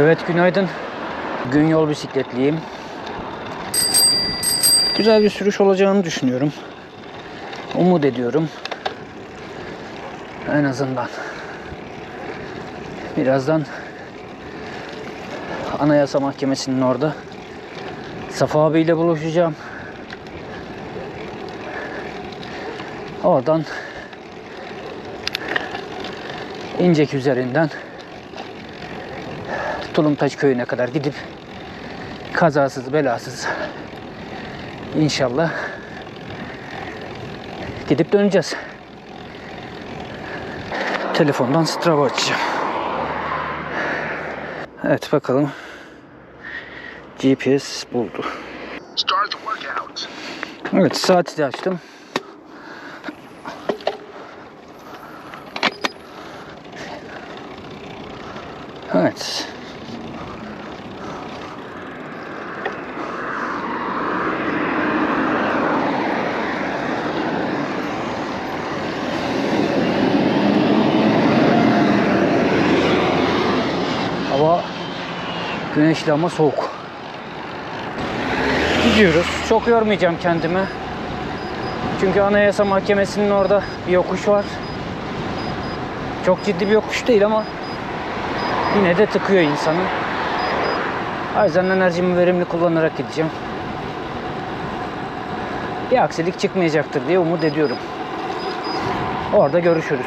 Evet günaydın. Gün yol bisikletliyim. Güzel bir sürüş olacağını düşünüyorum. Umut ediyorum. En azından. Birazdan Anayasa Mahkemesi'nin orada Safa abiyle buluşacağım. Oradan İncek üzerinden Tulumtaş köyüne kadar gidip kazasız belasız inşallah gidip döneceğiz. Telefondan Strava açacağım. Evet bakalım. GPS buldu. Evet saati de açtım. Evet. Hava güneşli ama soğuk. Gidiyoruz. Çok yormayacağım kendimi. Çünkü Anayasa Mahkemesi'nin orada bir yokuş var. Çok ciddi bir yokuş değil ama yine de tıkıyor insanı. O yüzden enerjimi verimli kullanarak gideceğim. Bir aksilik çıkmayacaktır diye umut ediyorum. Orada görüşürüz.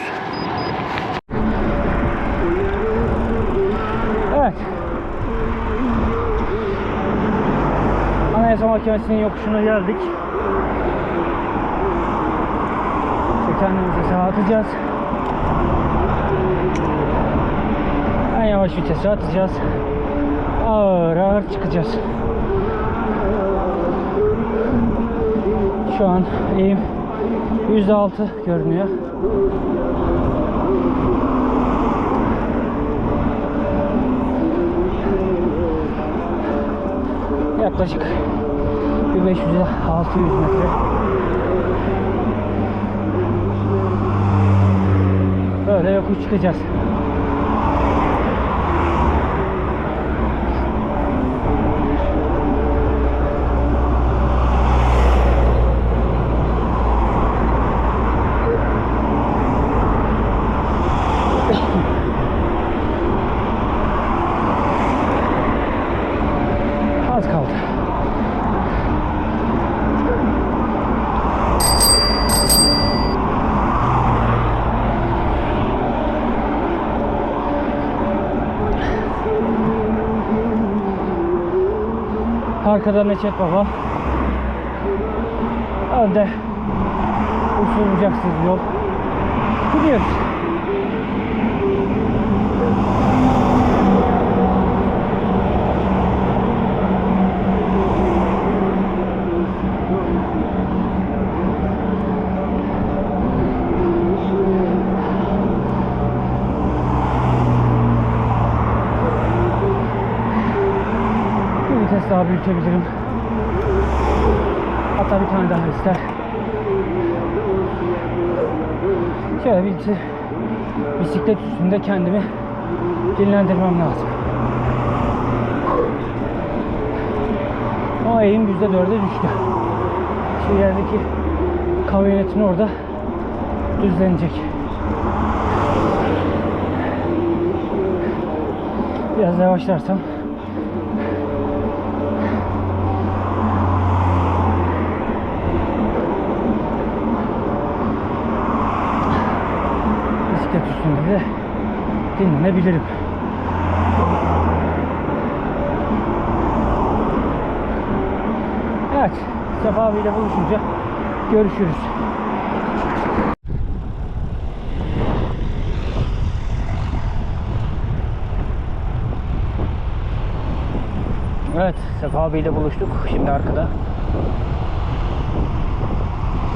Evet. Anayasa Mahkemesi'nin yokuşuna geldik. İşte kendimizi sağa atacağız. En yavaş vitese atacağız. Ağır ağır çıkacağız. Şu an eğim %6 görünüyor. Yaklaşık bir 500-600 metre. Böyle yokuş çıkacağız. Az kaldı. Arkada Neçet Baba. Önde usul bucaksız yol. Gidiyoruz. Bir büyütebilirim. Hatta bir tane daha ister. Şöyle bir iki bisiklet üstünde kendimi dinlendirmem lazım. O eğim %4'e düştü. Şu yerdeki kamyonetin orada düzlenecek. Biraz yavaşlarsam bisiklet üstünde de dinlenebilirim. Evet, Sefa abiyle buluşunca görüşürüz. Evet, Sefa abiyle buluştuk. Şimdi arkada.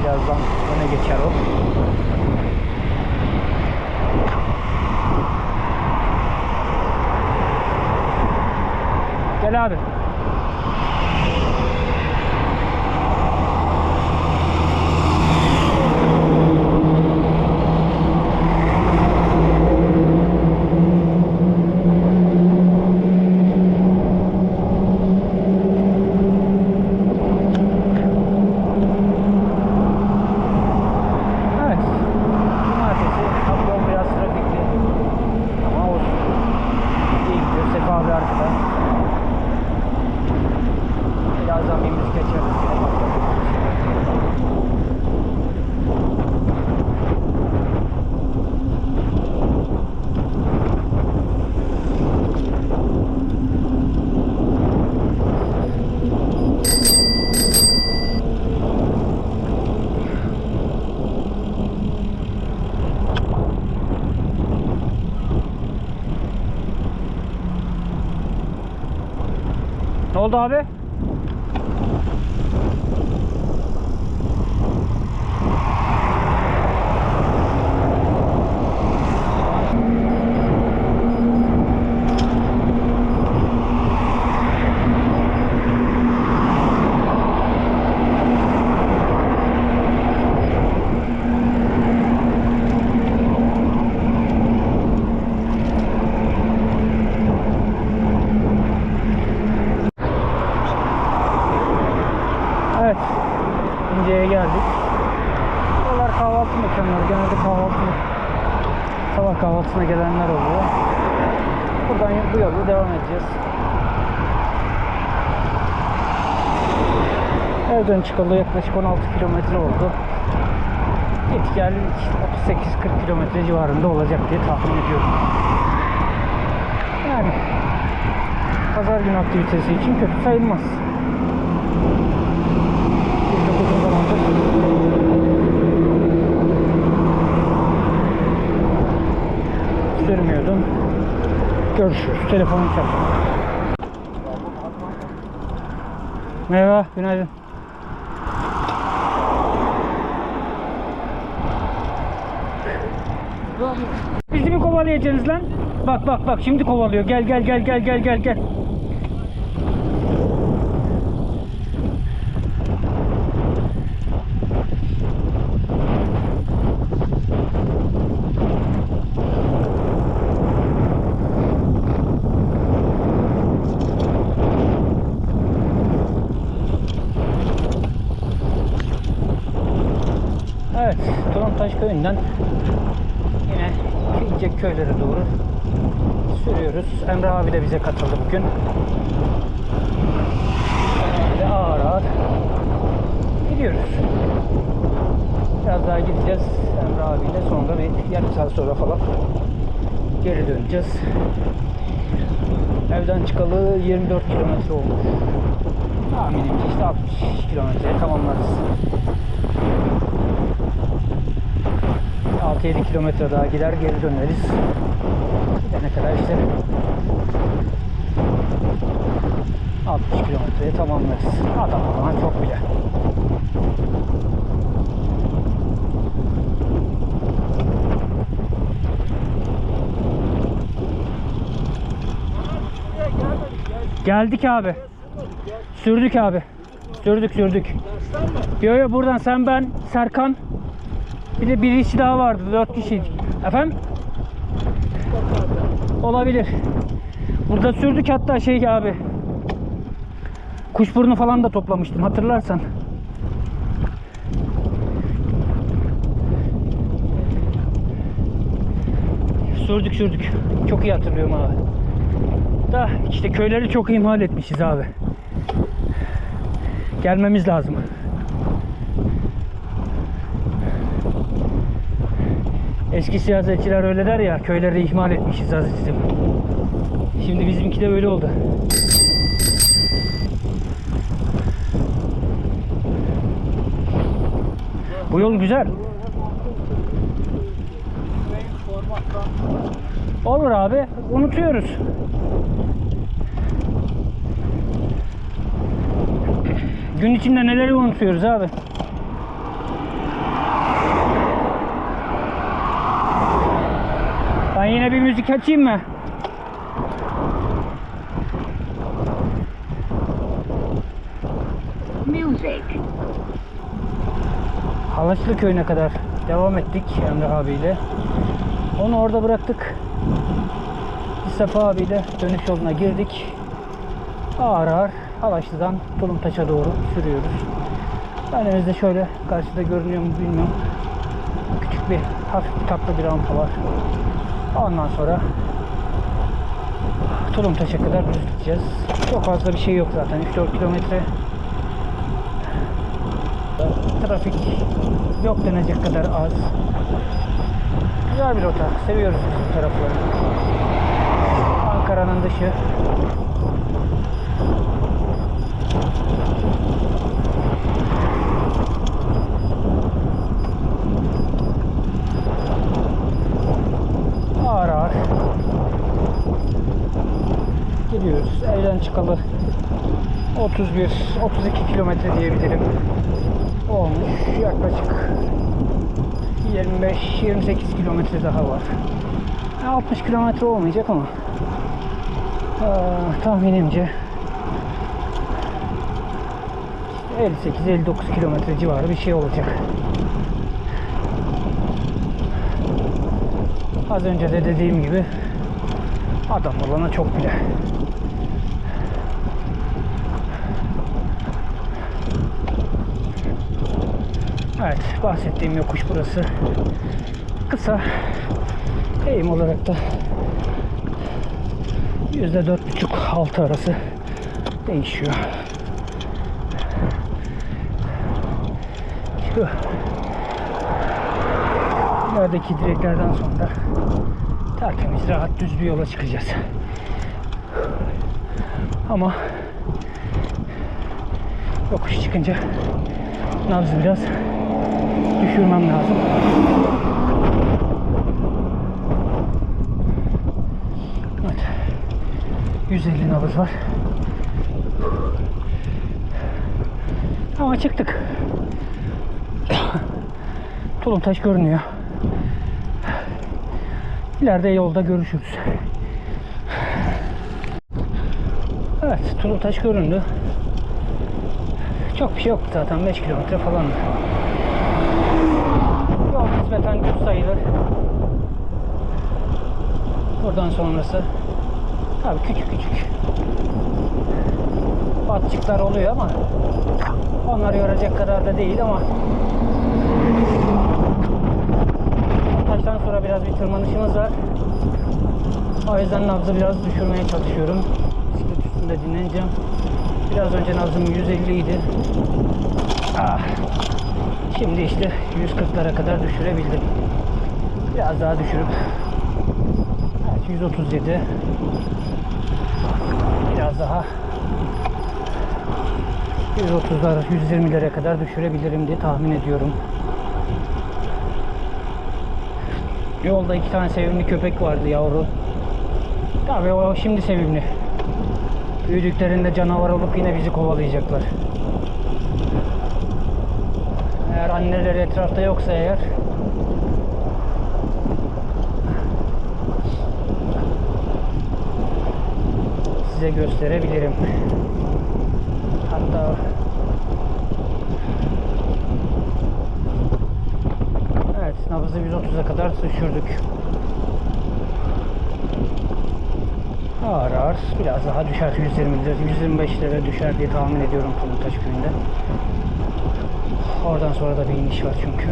Birazdan öne geçer o. Gel abi. Oldu abi? Evet. İnce'ye geldik. Buralar kahvaltı mekanları. Genelde kahvaltı sabah kahvaltısına gelenler oluyor. Buradan bu yolu devam edeceğiz. Evden çıkalı yaklaşık 16 kilometre oldu. Gel 38-40 kilometre civarında olacak diye tahmin ediyorum. Yani pazar günü aktivitesi için kötü sayılmaz. Görüşürüz. Telefonum çaldı. Merhaba, günaydın. Bizi mi kovalayacaksınız lan? Bak bak bak şimdi kovalıyor. Gel gel gel gel gel gel gel. Evet, Turantaş köyünden yine ince köylere doğru sürüyoruz. Emre abi de bize katıldı bugün. Böyle ağır ağır gidiyoruz. Biraz daha gideceğiz Emre abiyle sonra bir yarım falan geri döneceğiz. Evden çıkalı 24 kilometre olmuş. Tahminimce işte 60 kilometreye tamamlarız. 6-7 kilometre daha gider geri döneriz. Gidene kadar işte 60 kilometreye tamamlarız. Adam o zaman çok bile. Geldik abi. Sürdük abi. Sürdük sürdük. Yo yo buradan sen ben Serkan bir de birisi daha vardı. Dört kişiydik. Efendim? Olabilir. Burada sürdük hatta şey abi. Kuşburnu falan da toplamıştım hatırlarsan. Sürdük sürdük. Çok iyi hatırlıyorum abi. Da işte köyleri çok ihmal etmişiz abi. Gelmemiz lazım. Eski siyasetçiler öyle der ya, köyleri ihmal etmişiz azizim. Şimdi bizimki de öyle oldu. Bu yol güzel. Olur abi, unutuyoruz. Gün içinde neleri unutuyoruz abi? Ben yine bir müzik açayım mı? Music. Halaçlı köyüne kadar devam ettik Emre abiyle. Onu orada bıraktık. Sefa abiyle dönüş yoluna girdik. Ağır ağır Halaçlı'dan Tulumtaş'a doğru sürüyoruz. Önümüzde şöyle karşıda görünüyor mu bilmiyorum. Küçük bir hafif tatlı bir rampa var. Ondan sonra Tulumtaş'a kadar düz gideceğiz. Çok fazla bir şey yok zaten. 3-4 kilometre Trafik yok denecek kadar az. Güzel bir rota. Seviyoruz bu tarafları. Ankara'nın dışı. Ağır ağır Gidiyoruz. Çıkalı 31 32 kilometre diyebilirim. Olmuş yaklaşık 25 28 kilometre daha var. 60 kilometre olmayacak ama aa, tahminimce 58-59 kilometre civarı bir şey olacak. Az önce de dediğim gibi adam olana çok bile. Evet bahsettiğim yokuş burası. Kısa eğim olarak da yüzde dört buçuk altı arası değişiyor. Şu direklerden sonra tertemiz rahat düz bir yola çıkacağız. Ama yokuş çıkınca nabzı biraz düşürmem lazım. Evet. 150 nabız var. Ama çıktık. Tulumtaş görünüyor. İleride yolda görüşürüz. Evet, Tulumtaş göründü. Çok bir şey yoktu zaten 5 kilometre falan. Nispeten düz sayılır. Buradan sonrası tabii küçük küçük batçıklar oluyor ama onları yoracak kadar da değil ama taştan sonra biraz bir tırmanışımız var. O yüzden nabzı biraz düşürmeye çalışıyorum. Bisiklet üstünde dinleneceğim. Biraz önce nabzım 150 idi. Ah. Şimdi işte 140'lara kadar düşürebildim. Biraz daha düşürüp evet, 137 biraz daha 130'lar 120'lere kadar düşürebilirim diye tahmin ediyorum. Yolda iki tane sevimli köpek vardı yavru. Tabii o şimdi sevimli. Büyüdüklerinde canavar olup yine bizi kovalayacaklar. Eğer anneleri etrafta yoksa eğer size gösterebilirim. Hatta Evet, nabzı 130'a kadar düşürdük. Ağır ağır biraz daha düşer 120 lira, 125 lira düşer diye tahmin ediyorum Puluntaş köyünde. Oradan sonra da bir iniş var çünkü.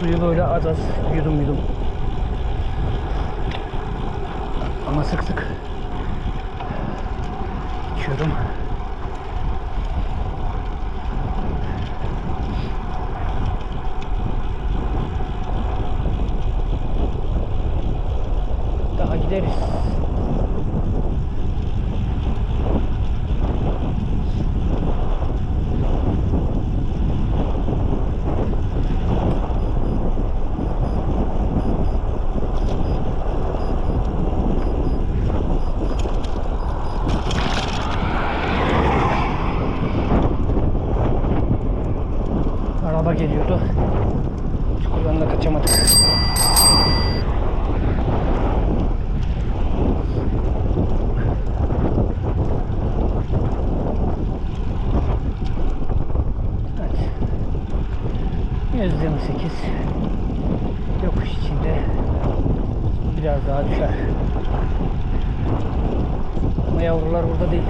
Suyu böyle az az yudum yudum. Ama sık sık içiyorum. Daha gideriz. Araba geliyordu. Çukurdan da kaçamadık. Evet. 128 yokuş içinde biraz daha düşer. Ama yavrular burada değil.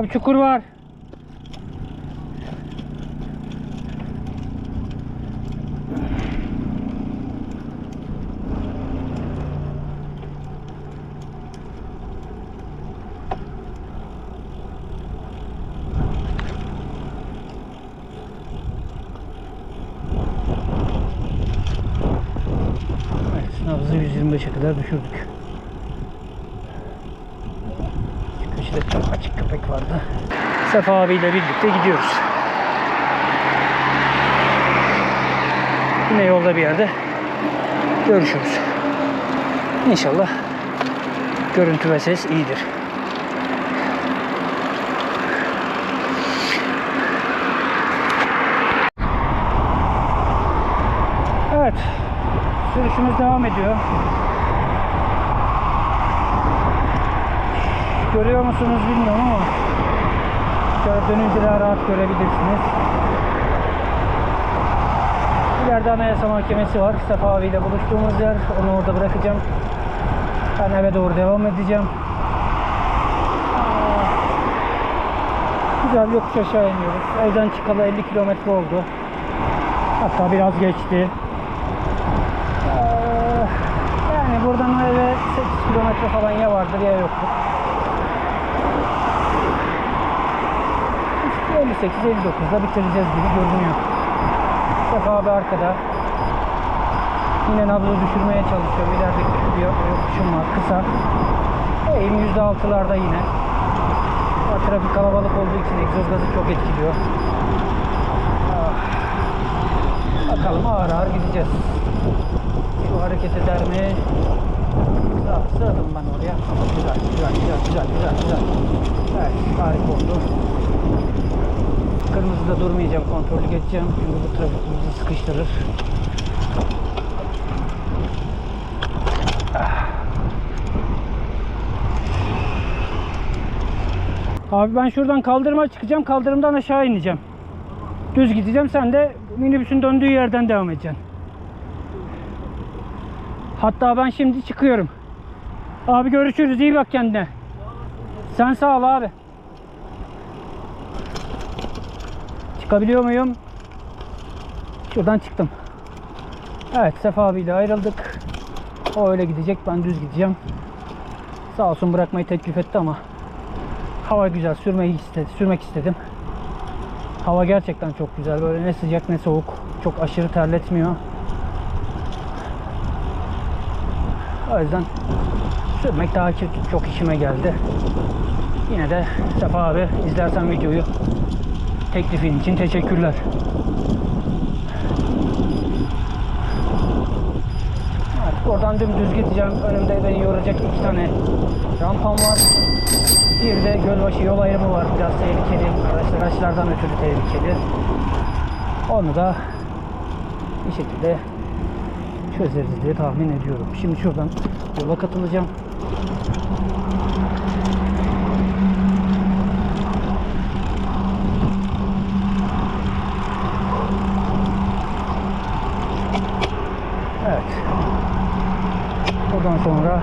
Abi çukur var. nabzı 125'e kadar düşürdük. Köşede çok açık köpek vardı. Sefa abiyle birlikte gidiyoruz. Yine yolda bir yerde görüşürüz. İnşallah görüntü ve ses iyidir. Evet. Sürüşümüz devam ediyor. Görüyor musunuz bilmiyorum ama şöyle dönünce daha rahat görebilirsiniz. İleride Anayasa Mahkemesi var. Sefa abiyle buluştuğumuz yer. Onu orada bırakacağım. Ben eve doğru devam edeceğim. Güzel yokuş aşağı iniyoruz. Evden çıkalı 50 kilometre oldu. Hatta biraz geçti. Ee, yani buradan eve 8 kilometre falan ya vardır ya yoktur. İşte 58-59'da bitireceğiz gibi görünüyor. Sefa abi arkada. Yine nabzı düşürmeye çalışıyor. İleride bir yokuşum var. Kısa. Eğim %6'larda yine. Trafik kalabalık olduğu için egzoz gazı çok etkiliyor. Ah. Bakalım ağır ağır gideceğiz. Şu hareket eder mi? Sağ, sığdım ben oraya. Güzel, güzel, güzel, güzel, güzel, güzel. Evet, harika oldu. Kırmızıda durmayacağım, kontrollü geçeceğim. Çünkü bu trafik bizi sıkıştırır. Abi ben şuradan kaldırıma çıkacağım. Kaldırımdan aşağı ineceğim. Düz gideceğim. Sen de minibüsün döndüğü yerden devam edeceksin. Hatta ben şimdi çıkıyorum. Abi görüşürüz. İyi bak kendine. Sen sağ ol abi. Çıkabiliyor muyum? Şuradan çıktım. Evet Sefa abiyle ayrıldık. O öyle gidecek. Ben düz gideceğim. Sağ olsun bırakmayı teklif etti ama hava güzel. Sürmeyi istedi. Sürmek istedim. Hava gerçekten çok güzel. Böyle ne sıcak ne soğuk. Çok aşırı terletmiyor. O yüzden sürmek daha ki- çok işime geldi. Yine de Sefa abi izlersen videoyu teklifin için teşekkürler. Evet, oradan dümdüz gideceğim. Önümde beni yoracak iki tane rampam var. Bir de Gölbaşı yol ayrımı var. Biraz tehlikeli. Araçlar araçlardan ötürü tehlikeli. Onu da bir şekilde çözeriz diye tahmin ediyorum. Şimdi şuradan yola katılacağım. Evet. Buradan sonra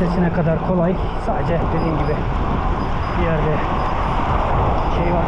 Oran sitesine kadar kolay. Sadece dediğim gibi bir yerde şey var.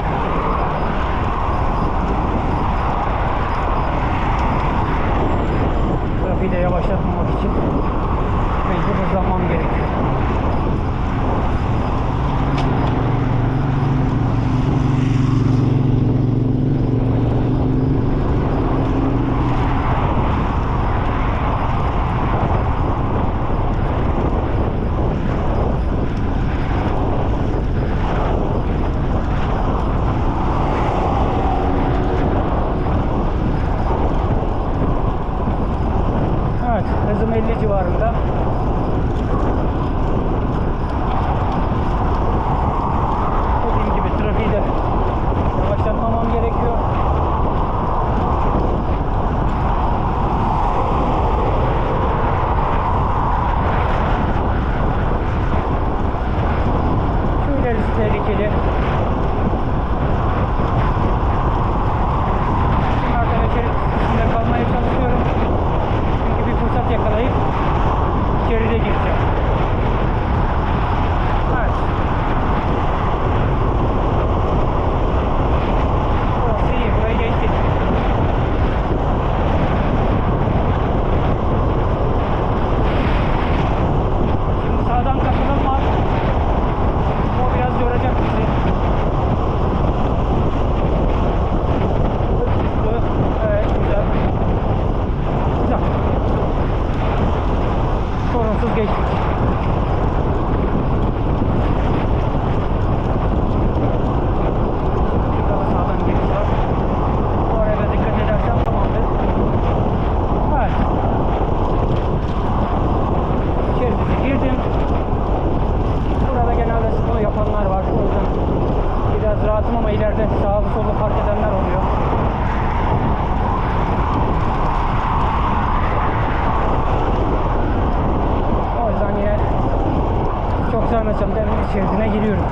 Şeridine giriyorum.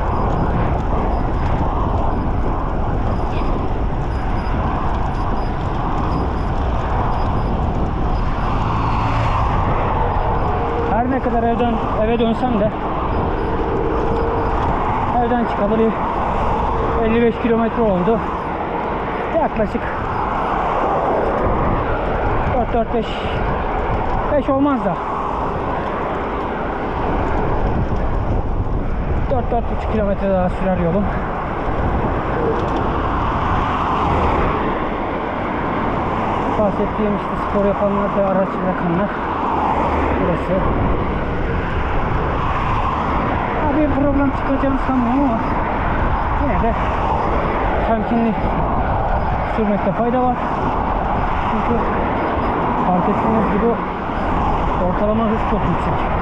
Her ne kadar evden eve dönsem de evden çıkalı 55 kilometre oldu. Yaklaşık 4 4 5 5 olmaz da 4 4,5 kilometre daha sürer yolum. Bahsettiğim işte spor yapanlar ve araç bırakanlar burası. Ha, bir problem çıkacağını sanmıyorum ama yine de temkinli sürmekte fayda var. Çünkü fark ettiğiniz gibi ortalama hız çok yüksek.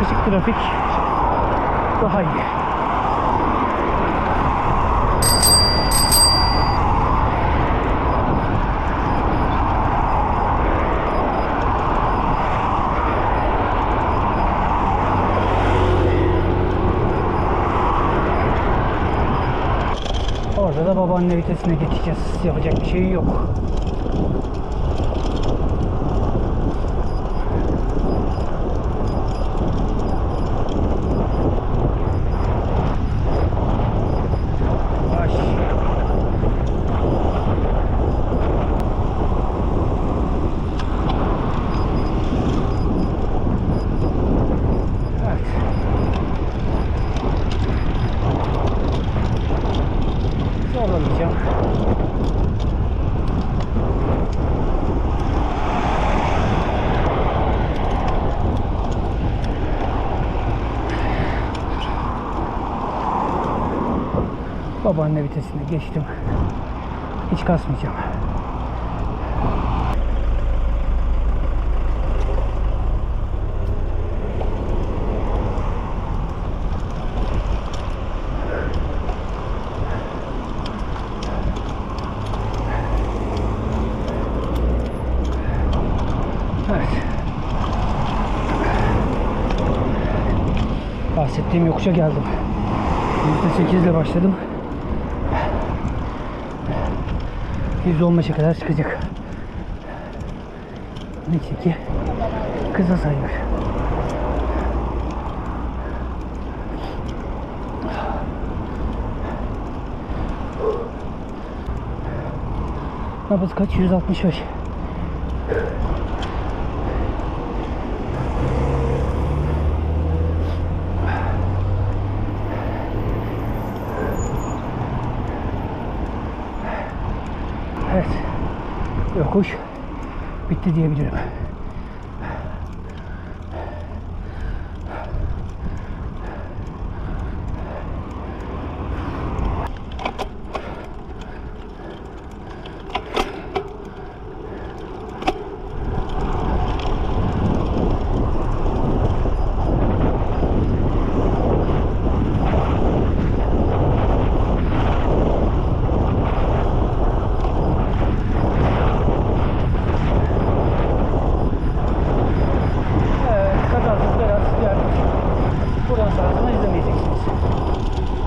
Sıkışık trafik daha iyi. Orada da babaanne vitesine geçeceğiz. Yapacak bir şey yok. Yavaş. Evet. Zorlamayacağım. Babaanne vitesine geçtim. Hiç kasmayacağım. Bahsettiğim yokuşa geldim. %8 ile başladım. %15'e kadar çıkacak. Neyse ki kısa sayılır. Nabız kaç? 165. Evet. Yokuş bitti diyebilirim.